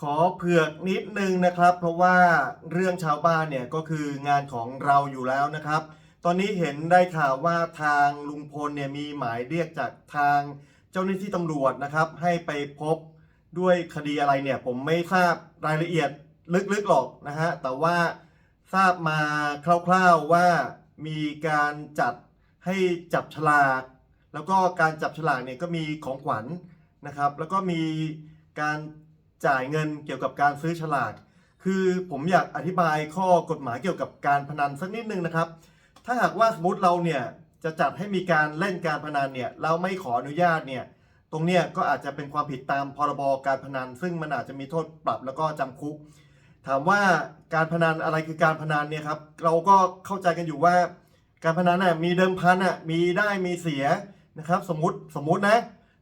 ขอเผือกนิดนึงนะครับ เพราะว่าเรื่องชาวบ้านเนี่ยก็คืองานของเราอยู่แล้วนะครับ ตอนนี้เห็นได้ข่าวว่าทางลุงพลเนี่ยมีหมายเรียกจากทางเจ้าหน้าที่ตำรวจนะครับ ให้ไปพบด้วยคดีอะไรเนี่ย ผมไม่ทราบรายละเอียดลึกๆหรอกนะฮะแต่ว่าทราบมาคร่าวๆว่ามีการจัดให้จับฉลาก แล้วก็การจับฉลากเนี่ยก็มีของขวัญนะครับ แล้วก็มีการ จ่ายเงินเกี่ยวกับการซื้อฉลาก คือผมอยากอธิบายข้อกฎหมายเกี่ยวกับการพนันสักนิดนึงนะครับ ถ้าหากว่าสมมติเราเนี่ยจะจัดให้มีการเล่นการพนันเนี่ยเราไม่ขออนุญาตเนี่ยตรงเนี้ยก็อาจจะเป็นความผิดตามพรบการพนัน ซึ่งมันอาจจะมีโทษปรับแล้วก็จำคุก ถามว่าการพนันอะไรคือการพนันเนี่ยครับเราก็เข้าใจกันอยู่ว่า การพนันน่ะมีเดิมพันอะมีได้มีเสียนะครับ สมมติสมมตินะ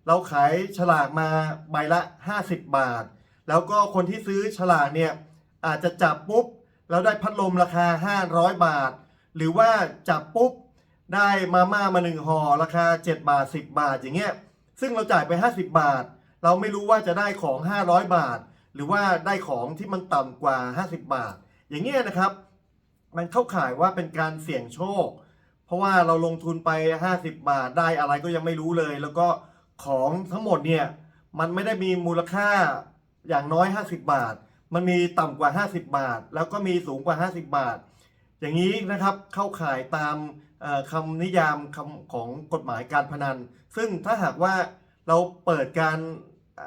เราขายฉลากมาใบละ 50 บาท แล้วก็คนที่ซื้อฉลากเนี่ยอาจจะจับปุ๊บแล้วได้พัดลมราคา 500 บาท หรือว่าจับปุ๊บได้มาม่ามาหนึ่งห่อราคา 7 บาท 10 บาทอย่างเงี้ยซึ่งเราจ่ายไป 50 บาท เราไม่รู้ว่าจะได้ของ 500 บาท หรือว่าได้ของที่มันต่ำกว่า 50 บาท อย่างเงี้ยนะครับ มันเข้าข่ายว่าเป็นการเสี่ยงโชค เพราะว่าเราลงทุนไป 50 บาทได้อะไรก็ยังไม่รู้เลย แล้วก็ของทั้งหมดเนี่ยมันไม่ได้มีมูลค่า อย่างน้อย 50 บาท มันมีต่ำกว่า 50 บาท แล้วก็มีสูงกว่า 50 บาท อย่างนี้นะครับเข้าข่ายตามคำนิยามคำของกฎหมายการพนัน ซึ่งถ้าหากว่าเราเปิดการ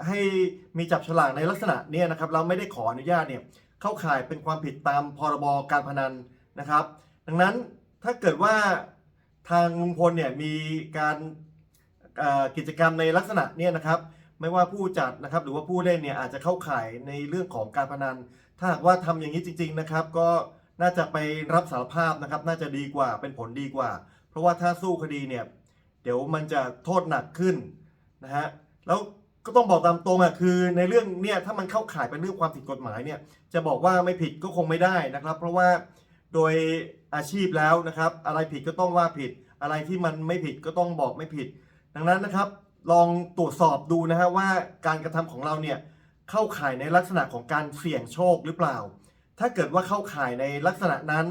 ให้มีจับฉลากในลักษณะนี้นะครับ เราไม่ได้ขออนุญาตเนี่ยเข้าข่ายเป็นความผิดตามพรบการพนันนะครับ ดังนั้นถ้าเกิดว่าทางลุงพลเนี่ยมีการกิจกรรมในลักษณะนี่ยนะครับ ไม่ว่าผู้จัดนะครับหรือว่าผู้เล่นเนี่ยอาจจะเข้าข่ายในเรื่องของการพนัน ถ้าหากว่าทำอย่างนี้จริง ๆนะครับ ก็น่าจะไปรับสารภาพนะครับ น่าจะดีกว่าเป็นผลดีกว่า เพราะว่าถ้าสู้คดีเนี่ยเดี๋ยวมันจะโทษหนักขึ้นนะฮะแล้วก็ต้องบอกตามตรงอะคือในเรื่องเนี่ยถ้ามันเข้าข่ายเป็นเรื่องความผิดกฎหมายเนี่ยจะบอกว่าไม่ผิดก็คงไม่ได้นะครับ เพราะว่าโดยอาชีพแล้วนะครับ อะไรผิดก็ต้องว่าผิด อะไรที่มันไม่ผิดก็ต้องบอกไม่ผิด ดังนั้นนะครับ ลองตรวจสอบดูนะฮะว่าการกระทำของเราเนี่ยเข้าข่ายในลักษณะของการเสี่ยงโชคหรือเปล่า ถ้าเกิดว่าเข้าข่ายในลักษณะนั้น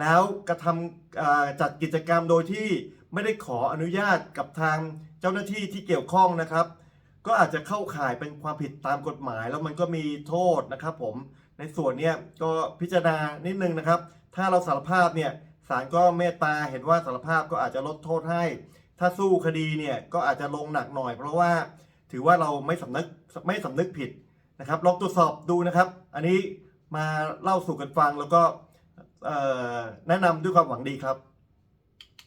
แล้วกระทำจัดกิจกรรมโดยที่ไม่ได้ขออนุญาตกับทางเจ้าหน้าที่ที่เกี่ยวข้องนะครับ ก็อาจจะเข้าข่ายเป็นความผิดตามกฎหมาย แล้วมันก็มีโทษนะครับผมในส่วนเนี้ยก็พิจารณานิดนึงนะครับ ถ้าเราสารภาพเนี่ยศาลก็เมตตาเห็นว่าสารภาพก็อาจจะลดโทษให้ ถ้าสู้คดีเนี่ยก็อาจจะลงหนักหน่อย เพราะว่าถือว่าเราไม่สำนึกไม่สำนึกผิดนะครับลองตรวจสอบดูนะครับ อันนี้มาเล่าสู่กันฟังแล้วก็แนะนำด้วยความหวังดีครับ